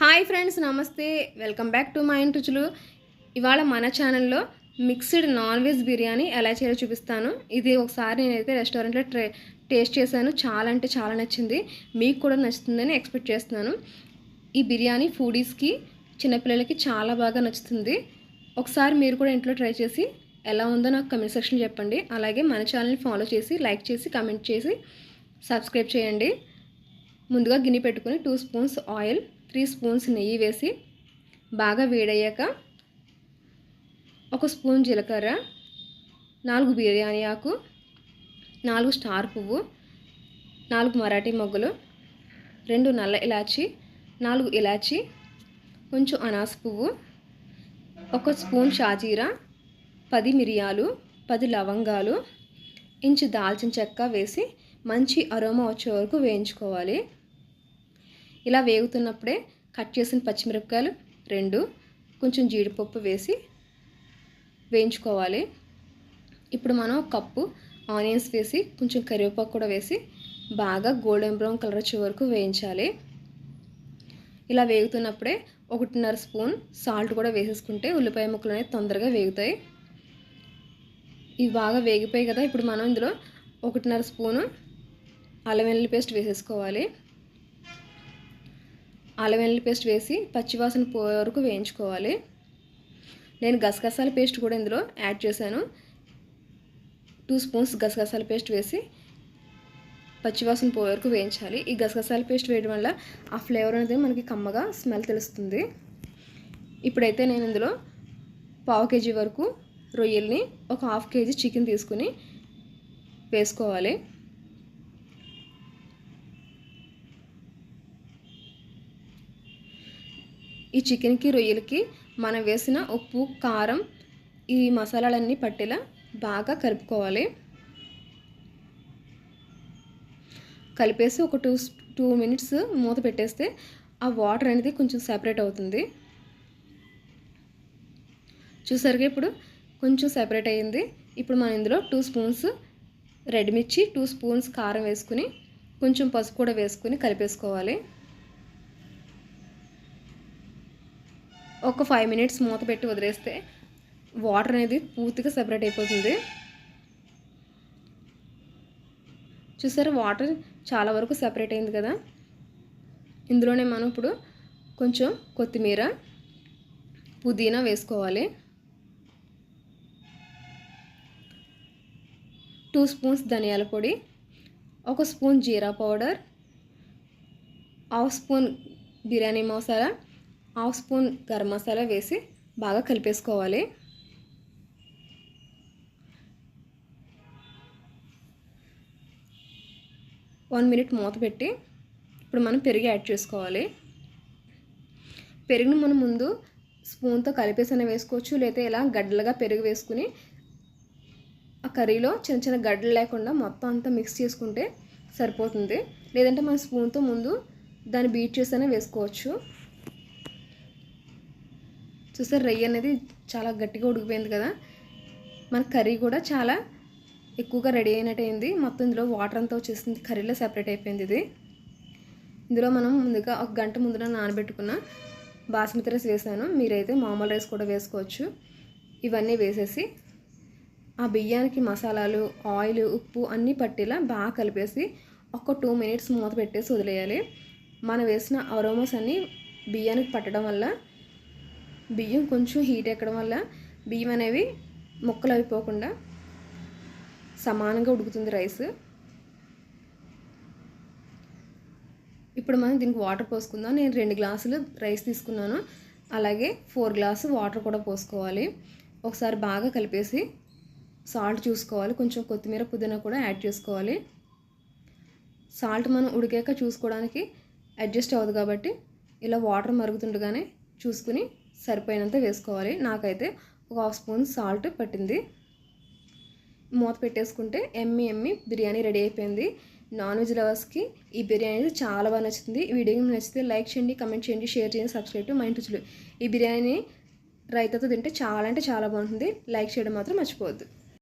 Hi friends నమస్తే. Welcome back to మా ఇంటి రుచులు. ఇవాళ మన ఛానల్లో మిక్స్డ్ నాన్ వెజ్ బిర్యానీ ఎలా చేయాలో చూపిస్తాను. ఇది ఒకసారి నేనైతే రెస్టారెంట్లో ట్రే టేస్ట్ చేశాను. చాలా అంటే చాలా నచ్చింది. మీకు కూడా నచ్చుతుందని ఎక్స్పెక్ట్ చేస్తున్నాను. ఈ బిర్యానీ ఫుడీస్కి చిన్నపిల్లలకి చాలా బాగా నచ్చుతుంది. ఒకసారి మీరు కూడా ఇంట్లో ట్రై చేసి ఎలా ఉందో నాకు కమెంట్ సెక్షన్ చెప్పండి. అలాగే మన ఛానల్ని ఫాలో చేసి లైక్ చేసి కమెంట్ చేసి సబ్స్క్రైబ్ చేయండి. ముందుగా గిన్నె పెట్టుకుని two spoons oil three spoons నెయ్యి వేసి బాగా వేడయ్యాక ఒక స్పూన్ జీలకర్ర నాలుగు బిర్యానీ ఆకు నాలుగు స్టార్ పువ్వు నాలుగు మరాఠీ మొగ్గలు రెండు నల్ల ఇలాచి నాలుగు ఇలాచి కొంచెం అనాస పువ్వు ఒక స్పూన్ షాజీరా పది మిరియాలు పది లవంగాలు ఇంచు దాల్చిన చెక్క వేసి మంచి అరోమా వచ్చే వరకు వేయించుకోవాలి. ఇలా వేగుతున్నప్పుడే కట్ చేసిన పచ్చిమిరపకాయలు రెండు కొంచెం జీడిపప్పు వేసి వేయించుకోవాలి. ఇప్పుడు మనం కప్పు ఆనియన్స్ వేసి కొంచెం కరివేపాకు కూడా వేసి బాగా గోల్డెన్ బ్రౌన్ కలర్ వచ్చే వరకు వేయించాలి. ఇలా వేగుతున్నప్పుడే ఒకటిన్నర స్పూన్ సాల్ట్ కూడా వేసేసుకుంటే ఉల్లిపాయ ముక్కలు అనేవి తొందరగా వేగుతాయి. ఇవి బాగా వేగిపోయాయి కదా ఇప్పుడు మనం ఇందులో ఒకటిన్నర స్పూను అల్లం వెల్లుల్లి పేస్ట్ వేసేసుకోవాలి. అల్లం వెల్లుల్లి పేస్ట్ వేసి పచ్చివాసన పోయే వరకు వేయించుకోవాలి. నేను గసగసాల పేస్ట్ కూడా ఇందులో యాడ్ చేశాను. టూ స్పూన్స్ గసగసాల పేస్ట్ వేసి పచ్చివాసన పోయే వరకు వేయించాలి. ఈ గసగసాల పేస్ట్ వేయడం వల్ల ఆ ఫ్లేవర్ అనేది మనకి కమ్మగా స్మెల్ తెలుస్తుంది. ఇప్పుడైతే నేను ఇందులో పావు కేజీ వరకు రొయ్యల్ని ఒక హాఫ్ కేజీ చికెన్ తీసుకుని వేసుకోవాలి. ఈ చికెన్కి రొయ్యలకి మనం వేసిన ఉప్పు కారం ఈ మసాలాలన్నీ పట్టేలా బాగా కలుపుకోవాలి. కలిపేసి ఒక టూ టూ మినిట్స్ మూత పెట్టేస్తే ఆ వాటర్ అనేది కొంచెం సెపరేట్ అవుతుంది. చూసారుగా ఇప్పుడు కొంచెం సెపరేట్ అయ్యింది. ఇప్పుడు మనం ఇందులో టూ స్పూన్స్ రెడ్ మిర్చి టూ స్పూన్స్ కారం వేసుకుని కొంచెం పసుపు కూడా వేసుకుని కలిపేసుకోవాలి. ఒక ఫైవ్ మినిట్స్ మూత పెట్టి వదిలేస్తే వాటర్ అనేది పూర్తిగా సెపరేట్ అయిపోతుంది. చూసారా? వాటర్ చాలా వరకు సెపరేట్ అయింది కదా? ఇందులోనే మనం ఇప్పుడు కొంచెం కొత్తిమీర పుదీనా వేసుకోవాలి. టూ స్పూన్స్ ధనియాల పొడి ఒక స్పూన్ జీరా powder half spoon biryani masala half spoon garam masala వేసి బాగా కలిపేసుకోవాలి. వన్ మినిట్ మూత పెట్టి ఇప్పుడు మనం పెరుగు యాడ్ చేసుకోవాలి. పెరుగుని మనం ముందు స్పూన్తో కలిపేసిన వేసుకోవచ్చు లేదా ఇలా గడ్డలుగా పెరుగు వేసుకుని ఆ కర్రీలో చిన్న చిన్న గడ్డలు లేకుండా మొత్తం అంతా మిక్స్ చేసుకుంటే సరిపోతుంది. లేదంటే మన స్పూన్తో ముందు దాన్ని బీట్ చేసైనా వేసుకోవచ్చు. చూసారు రొయ్య అనేది చాలా గట్టిగా ఉడికిపోయింది కదా. మన కర్రీ కూడా చాలా ఎక్కువగా రెడీ అయినట్టు అయింది. మొత్తం ఇందులో వాటర్ అంతా వచ్చేసింది. కర్రీలో సెపరేట్ అయిపోయింది ఇది. ఇందులో మనం ముందుగా ఒక గంట ముందున నానబెట్టుకున్న బాస్మతి రైస్ వేసాను. మీరైతే మామూలు రైస్ కూడా వేసుకోవచ్చు. ఇవన్నీ వేసేసి ఆ బియ్యానికి మసాలాలు ఆయిల్ ఉప్పు అన్నీ పట్టేలా బాగా కలిపేసి ఒక టూ మినిట్స్ మూత పెట్టేసి వదిలేయాలి. మనం వేసిన అరోమాస్ అన్నీ బియ్యానికి పట్టడం వల్ల బియ్యం కొంచెం హీట్ ఎక్కడం వల్ల బియ్యం అనేవి ముక్కలు అయిపోకుండా సమానంగా ఉడుకుతుంది రైస్. ఇప్పుడు మనం దీనికి వాటర్ పోసుకుందాం. నేను రెండు గ్లాసులు రైస్ తీసుకున్నాను. అలాగే ఫోర్ గ్లాసు వాటర్ కూడా పోసుకోవాలి. ఒకసారి బాగా కలిపేసి సాల్ట్ చూసుకోవాలి. కొంచెం కొత్తిమీర పుదీనా కూడా యాడ్ చేసుకోవాలి. సాల్ట్ మనం ఉడికాక చూసుకోవడానికి అడ్జస్ట్ అవ్వదు కాబట్టి ఇలా వాటర్ మరుగుతుండగానే చూసుకుని సరిపోయినంత వేసుకోవాలి. నాకైతే ఒక హాఫ్ స్పూన్ సాల్ట్ పట్టింది. మూత పెట్టేసుకుంటే ఎమ్మి ఎమ్మి బిర్యానీ రెడీ అయిపోయింది. నాన్ వెజ్ లవర్స్కి ఈ బిర్యానీ చాలా బాగా నచ్చింది ఈ వీడియో నచ్చితే లైక్ చేయండి కమెంట్ చేయండి షేర్ చేయండి సబ్స్క్రైబ్ టు మైండ్ రుచులు ఈ బిర్యానీ రైతాతో తింటే చాలా అంటే చాలా బాగుంటుంది. లైక్ చేయడం మాత్రం మర్చిపోవద్దు.